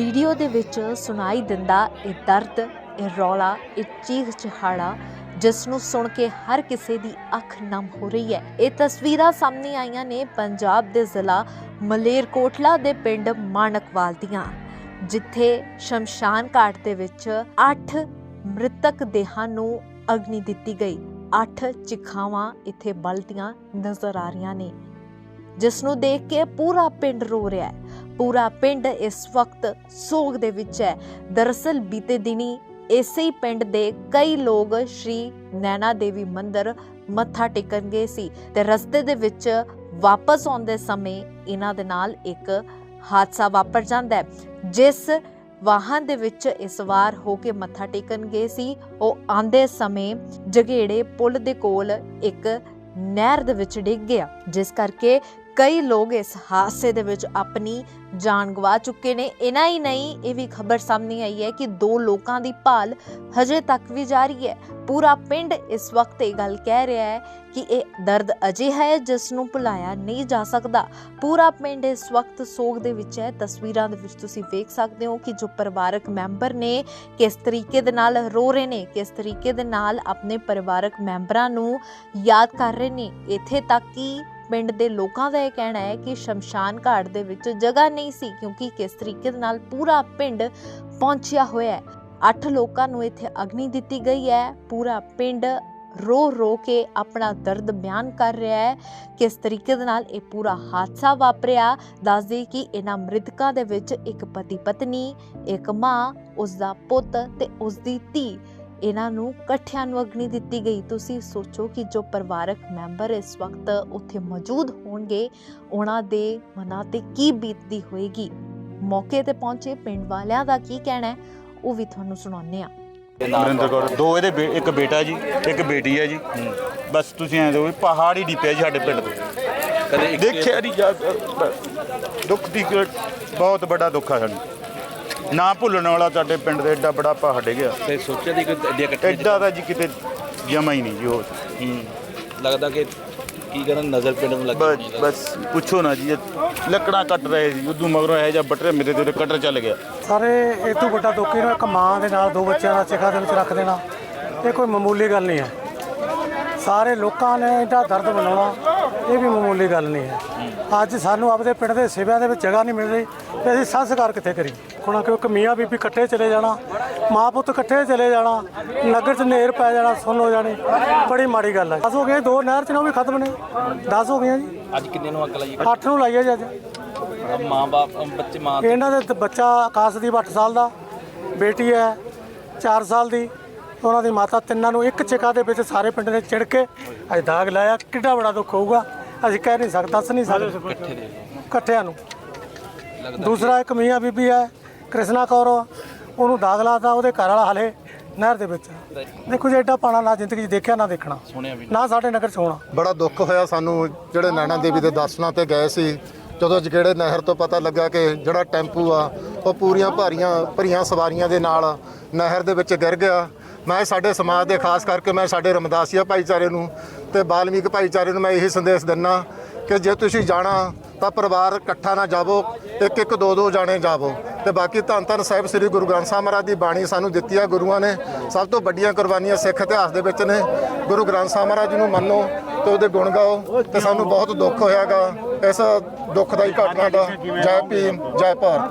Video ਦੇ ਵਿੱਚ ਸੁਣਾਈ ਦਿੰਦਾ ਇਹ ਦਰਦ, ਇਹ ਰੌਲਾ, ਇਹ ਚੀਖ ਚਿਹਾੜਾ, ਜਿਸ ਨੂੰ ਸੁਣ ਕੇ ਹਰ ਕਿਸੇ ਦੀ ਅੱਖ ਨਮ ਹੋ ਰਹੀ ਹੈ। ਇਹ ਤਸਵੀਰਾਂ ਸਾਹਮਣੇ ਆਈਆਂ ਨੇ ਪੰਜਾਬ ਦੇ ਜ਼ਿਲ੍ਹਾ ਮਲੇਰਕੋਟਲਾ ਦੇ ਪਿੰਡ ਮਾਨਕਵਾਲ ਦੀਆਂ, ਜਿੱਥੇ ਸ਼ਮਸ਼ਾਨ ਘਾਟ ਦੇ ਵਿੱਚ 8 ਮ੍ਰਿਤਕ ਦੇਹਾਂ ਨੂੰ ਅਗਨੀ ਦਿੱਤੀ ਗਈ। 8 ਚਿਖਾਵਾਂ ਇੱਥੇ ਬਲਦੀਆਂ ਨਜ਼ਰ ਆ ਰਹੀਆਂ ਨੇ, ਜਿਸ ਨੂੰ ਦੇਖ ਕੇ ਪੂਰਾ ਪਿੰਡ ਰੋ ਰਿਹਾ ਹੈ। ਪੂਰਾ ਪਿੰਡ ਇਸ ਵਕਤ ਸੋਗ ਦੇ ਵਿੱਚ ਹੈ। ਦਰਅਸਲ ਬੀਤੇ ਦਿਨੀ ਇਸੇ ਹੀ ਪਿੰਡ ਦੇ ਕਈ ਲੋਕ ਸ਼੍ਰੀ ਨੈਣਾ ਦੇਵੀ ਮੰਦਿਰ ਮੱਥਾ ਟੇਕਣ ਗਏ ਸੀ ਤੇ ਰਸਤੇ ਦੇ ਵਿੱਚ ਵਾਪਸ ਆਉਂਦੇ ਸਮੇਂ ਇਹਨਾਂ ਦੇ ਨਾਲ ਇੱਕ ਹਾਦਸਾ ਵਾਪਰ ਜਾਂਦਾ ਹੈ, ਜਿਸ ਵਾਹਨ ਦੇ ਵਿੱਚ ਇਸ ਵਾਰ ਹੋ ਕੇ ਮੱਥਾ ਟੇਕਣ ਗਏ ਸੀ। ਉਹ ਆਂਦੇ ਸਮੇਂ ਜਗੇੜੇ ਪੁਲ ਦੇ ਕੋਲ ਇੱਕ ਨਹਿਰ ਦੇ ਵਿੱਚ ਡਿੱਗ ਗਿਆ, ਜਿਸ ਕਰਕੇ ਕਈ ਲੋਕ ਇਸ ਹਾਦਸੇ ਦੇ ਵਿੱਚ ਆਪਣੀ ਜਾਨ ਗਵਾ ਚੁੱਕੇ ਨੇ। ਇਨਾ ਹੀ ਨਹੀਂ, ਇਹ ਵੀ ਖਬਰ ਸਾਹਮਣੇ ਆਈ ਹੈ ਕਿ ਦੋ ਲੋਕਾਂ ਦੀ ਭਾਲ ਹਜੇ ਤੱਕ ਵੀ ਜਾਰੀ ਹੈ। ਪੂਰਾ ਪਿੰਡ ਇਸ ਵਕਤ ਇਹ ਗੱਲ ਕਹਿ ਰਿਹਾ ਹੈ ਕਿ ਇਹ ਦਰਦ ਅਜੇ ਹੈ, ਜਿਸ ਨੂੰ ਭੁਲਾਇਆ ਨਹੀਂ ਜਾ ਸਕਦਾ। ਪੂਰਾ ਪਿੰਡ ਇਸ ਵਕਤ ਸੋਗ ਦੇ ਵਿੱਚ ਹੈ। ਤਸਵੀਰਾਂ ਦੇ ਵਿੱਚ ਤੁਸੀਂ ਵੇਖ ਸਕਦੇ ਹੋ ਕਿ ਜੋ ਪਰਿਵਾਰਕ ਮੈਂਬਰ ਨੇ ਕਿਸ ਤਰੀਕੇ ਦੇ ਨਾਲ ਰੋ ਰਹੇ ਨੇ, ਕਿਸ ਤਰੀਕੇ ਦੇ ਨਾਲ ਆਪਣੇ ਪਰਿਵਾਰਕ ਮੈਂਬਰਾਂ ਨੂੰ ਯਾਦ ਕਰ ਰਹੇ ਨੇ। ਇੱਥੇ ਤੱਕ ਕਿ ਪਿੰਡ ਦੇ ਲੋਕਾਂ ਦਾ ਇਹ ਕਹਿਣਾ ਹੈ ਕਿ ਸ਼ਮਸ਼ਾਨ ਘਾਟ ਦੇ ਵਿੱਚ ਜਗ੍ਹਾ ਨਹੀਂ ਸੀ, ਕਿਉਂਕਿ ਕਿਸ ਤਰੀਕੇ ਨਾਲ ਪੂਰਾ ਪਿੰਡ ਪਹੁੰਚਿਆ ਹੋਇਆ ਹੈ। ਅੱਠ ਲੋਕਾਂ ਨੂੰ ਇੱਥੇ ਅਗਨੀ ਦਿੱਤੀ ਗਈ ਹੈ। ਪੂਰਾ ਪਿੰਡ ਰੋ ਰੋ ਕੇ ਆਪਣਾ ਦਰਦ ਬਿਆਨ ਕਰ ਰਿਹਾ ਹੈ। ਕਿਸ ਤਰੀਕੇ ਦੇ ਨਾਲ ਇਹ ਪੂਰਾ ਹਾਦਸਾ ਵਾਪਰਿਆ? ਦੱਸਦੇ ਕਿ ਇਹਨਾਂ ਮ੍ਰਿਤਕਾਂ ਦੇ ਵਿੱਚ ਇੱਕ ਪਤੀ ਪਤਨੀ ਇੱਕ ਮਾਂ ਉਸ ਦਾ ਪੁੱਤ ਤੇ ਉਸ ਦੀ ਧੀ। ਇਹਨਾਂ ਨੂੰ ਇਕੱਠਿਆਂ ਨੂੰ ਅਗਨੀ ਦਿੱਤੀ ਗਈ। ਤੁਸੀਂ ਸੋਚੋ ਕਿ ਜੋ ਪਰਿਵਾਰਕ ਮੈਂਬਰ ਇਸ ਵਕਤ ਉੱਥੇ ਮੌਜੂਦ ਹੋਣਗੇ ਉਹਨਾਂ ਦੇ ਮਨਾਂ ਤੇ ਕੀ ਬੀਤਦੀ ਹੋਏਗੀ? ਮੌਕੇ ਤੇ ਪਹੁੰਚੇ ਪਿੰਡ ਵਾਲਿਆਂ ਦਾ ਕੀ ਕਹਿਣਾ ਹੈ ਉਹ ਵੀ ਤੁਹਾਨੂੰ ਸੁਣਾਉਂਦੇ ਆ ਅਮਰਿੰਦਰ ਕੌਰ ਦੋ ਇਹਦੇ ਬੇ- ਇੱਕ ਬੇਟਾ ਜੀ ਇੱਕ ਬੇਟੀ ਹੈ ਜੀ। ਬਸ ਤੁਸੀਂ ਐਂ ਦੋ ਵੀ ਪਹਾੜ ਹੀ ਡਿੱਪਿਆ ਜੀ ਸਾਡੇ ਪਿੰਡ ਤੋਂ। ਕਦੇ ਦੇਖਿਆ ਨਹੀਂ ਜਾ ਦੁੱਖ ਦੀ ਬਹੁਤ ਵੱਡਾ ਦੁੱਖ ਆ ਸਾਨੂੰ ਨਾ ਭੁੱਲਣ ਵਾਲਾ ਸਾਡੇ ਪਿੰਡ ਦੇ ਐਡਾ ਬੜਾ ਪਹਾੜ ਡਿੱਗਿਆ ਤੇ ਸੋਚਿਆ ਦੀ ਕਿ ਅੱਡੇ ਇਕੱਠੇ ਐਡਾ ਦਾ ਜੀ ਕਿਤੇ ਜਮਾ ਹੀ ਨਹੀਂ ਜੀ ਉਹ ਹੂੰ। ਲੱਗਦਾ ਕਿ ਕੀ ਕਰਨ ਨਜ਼ਰ ਪਿੰਡ ਨੂੰ ਲੱਗੀ ਬਸ ਹੋਣੀ ਲੱਗਦਾ। ਬਸ ਪੁੱਛੋ ਨਾ ਜੀ ਇਹ ਲੱਕੜਾਂ ਕੱਟ ਰਹੇ ਸੀ ਉਦੋਂ ਮਗਰੋਂ ਇਹ ਜਾਂ ਬਟਰੇ ਮੇਰੇ ਤੇ ਕਟਰ ਚੱਲ ਗਿਆ। ਸਾਰੇ ਇਹ ਤੋਂ ਵੱਡਾ ਦੁੱਖ ਇਹਨੂੰ ਇੱਕ ਮਾਂ ਦੇ ਨਾਲ ਦੋ ਬੱਚਿਆਂ ਦਾ ਚਿਖਾ ਦੇ ਵਿੱਚ ਰੱਖ ਦੇਣਾ ਇਹ ਕੋਈ ਮਾਮੂਲੀ ਗੱਲ ਨਹੀਂ ਹੈ। ਸਾਰੇ ਲੋਕਾਂ ਨੇ ਇਹਦਾ ਦਰਦ ਮਨਾਉਣਾ ਇਹ ਵੀ ਮਾਮੂਲੀ ਗੱਲ ਨਹੀਂ ਹੈ। ਅੱਜ ਸਾਨੂੰ ਆਪਦੇ ਪਿੰਡ ਦੇ ਸਿਵਿਆਂ ਦੇ ਵਿੱਚ ਜਗ੍ਹਾ ਨਹੀਂ ਮਿਲ ਰਹੀ ਤੇ ਅਸੀਂ ਸੰਸਕਾਰ ਕਿੱਥੇ ਕਰੀਏ? ਹੁਣ ਕਿਉਂਕਿ ਮੀਆਂ ਬੀਬੀ ਇਕੱਠੇ ਚਲੇ ਜਾਣਾ ਮਾਂ ਪੁੱਤ ਇਕੱਠੇ ਚਲੇ ਜਾਣਾ ਨਗਰ 'ਚ ਨੇਰ ਪੈ ਜਾਣਾ ਸੁਣ ਹੋ ਜਾਣੀ ਬੜੀ ਮਾੜੀ ਗੱਲ ਹੈ 10 ਹੋ ਗਏ ਦੋ ਨਹਿਰ 'ਚ ਨੇ ਵੀ ਖਤਮ ਨੇ। 10 ਹੋ ਗਈਆਂ ਜੀ। ਅੱਜ ਕਿੰਨੇ ਨੂੰ ਅੱਗ ਲਾਈ 8 ਨੂੰ ਲਾਈਏ ਜੀ ਅੱਜ। ਮਾਂ ਬਾਪ ਬੱਚੇ ਮਾਂ ਇਹਨਾਂ ਦੇ ਬੱਚਾ ਆਕਾਸ਼ਦੀਪ 8 ਸਾਲ ਦਾ ਬੇਟੀ ਹੈ 4 ਸਾਲ ਦੀ ਉਹਨਾਂ ਦੀ ਮਾਤਾ ਤਿੰਨਾਂ ਨੂੰ ਇੱਕ ਚਿਕਾ ਦੇ ਵਿੱਚ ਸਾਰੇ ਪਿੰਡ ਨੇ ਚਿੜ ਕੇ ਅੱਜ ਦਾਗ ਲਾਇਆ ਕਿੱਡਾ ਬੜਾ ਦੁੱਖ ਹੋਊਗਾ। ਅਸੀਂ ਕਹਿ ਨਹੀਂ ਸਕਦੇ ਦੱਸ ਨਹੀਂ ਸਕਦੇ। ਇਕੱਠੇ ਦੇ ਇਕੱਠਿਆਂ ਨੂੰ। ਦੂਸਰਾ ਇੱਕ ਮੀਆਂ ਬੀਬੀ ਹੈ ਕ੍ਰਿਸ਼ਨਾ ਕੌਰ ਉਹਨੂੰ ਦਾਗ ਲਾਤਾ ਉਹਦੇ ਘਰ ਵਾਲਾ ਹਲੇ ਨਹਿਰ ਦੇ ਵਿੱਚ। ਦੇਖੋ ਜੀ ਐਡਾ ਪਾਣਾ ਨਾ ਜ਼ਿੰਦਗੀ 'ਚ ਦੇਖਿਆ ਨਾ ਦੇਖਣਾ। ਨਾ। ਸਾਡੇ ਨਗਰ 'ਚ ਹੋਣਾ। ਬੜਾ ਦੁੱਖ ਹੋਇਆ ਸਾਨੂੰ ਜਿਹੜੇ ਨੈਣਾ ਦੇਵੀ ਦੇ ਦਰਸ਼ਨਾਂ ਤੇ ਗਏ ਸੀ ਜਦੋਂ ਜਗੇੜੇ ਨਹਿਰ ਤੋਂ ਪਤਾ ਲੱਗਾ ਕਿ ਜਿਹੜਾ ਟੈਂਪੂ ਆ ਉਹ ਪੂਰੀਆਂ ਭਾਰੀਆਂ ਭਰੀਆਂ ਸਵਾਰੀਆਂ ਦੇ ਨਾਲ ਨਹਿਰ ਦੇ ਵਿੱਚ ਗਿਰ ਗਿਆ। ਮੈਂ ਸਾਡੇ ਸਮਾਜ ਦੇ ਖਾਸ ਕਰਕੇ ਮੈਂ ਸਾਡੇ ਰਮਦਾਸੀਆ ਭਾਈਚਾਰੇ ਨੂੰ ਤੇ ਬਾਲਮੀਕ ਭਾਈਚਾਰੇ ਨੂੰ ਮੈਂ ਇਹੀ ਸੰਦੇਸ਼ ਦਿੰਨਾ ਕਿ ਜੇ ਤੁਸੀਂ ਜਾਣਾ ਤਾਂ ਪਰਿਵਾਰ ਇਕੱਠਾ ਨਾ ਜਾਵੋ, ਇੱਕ ਇੱਕ ਦੋ ਦੋ ਜਾਣੇ ਜਾਵੋ। ਤੇ ਬਾਕੀ ਧੰਨ ਧੰਨ ਸਾਹਿਬ ਸ੍ਰੀ ਗੁਰੂ ਗ੍ਰੰਥ ਸਾਹਿਬ ਮਹਾਰਾਜ ਦੀ ਬਾਣੀ ਸਾਨੂੰ ਦਿੱਤੀ ਆ, ਗੁਰੂਆਂ ਨੇ ਸਭ ਤੋਂ ਵੱਡੀਆਂ ਕੁਰਬਾਨੀਆਂ ਸਿੱਖ ਇਤਿਹਾਸ ਦੇ ਵਿੱਚ ਨੇ। ਗੁਰੂ ਗ੍ਰੰਥ ਸਾਹਿਬ ਮਹਾਰਾਜ ਜੀ ਨੂੰ ਮੰਨੋ ਤੇ ਉਹਦੇ ਗੁਣ ਗਾਓ ਤੇ ਸਾਨੂੰ ਬਹੁਤ ਦੁੱਖ ਹੋਇਆਗਾ, ਇਸ ਦੁੱਖਦਾਈ ਘਟਨਾ ਦਾ, ਜੈ ਭੀਮ, ਜੈ ਭਾਰਤ।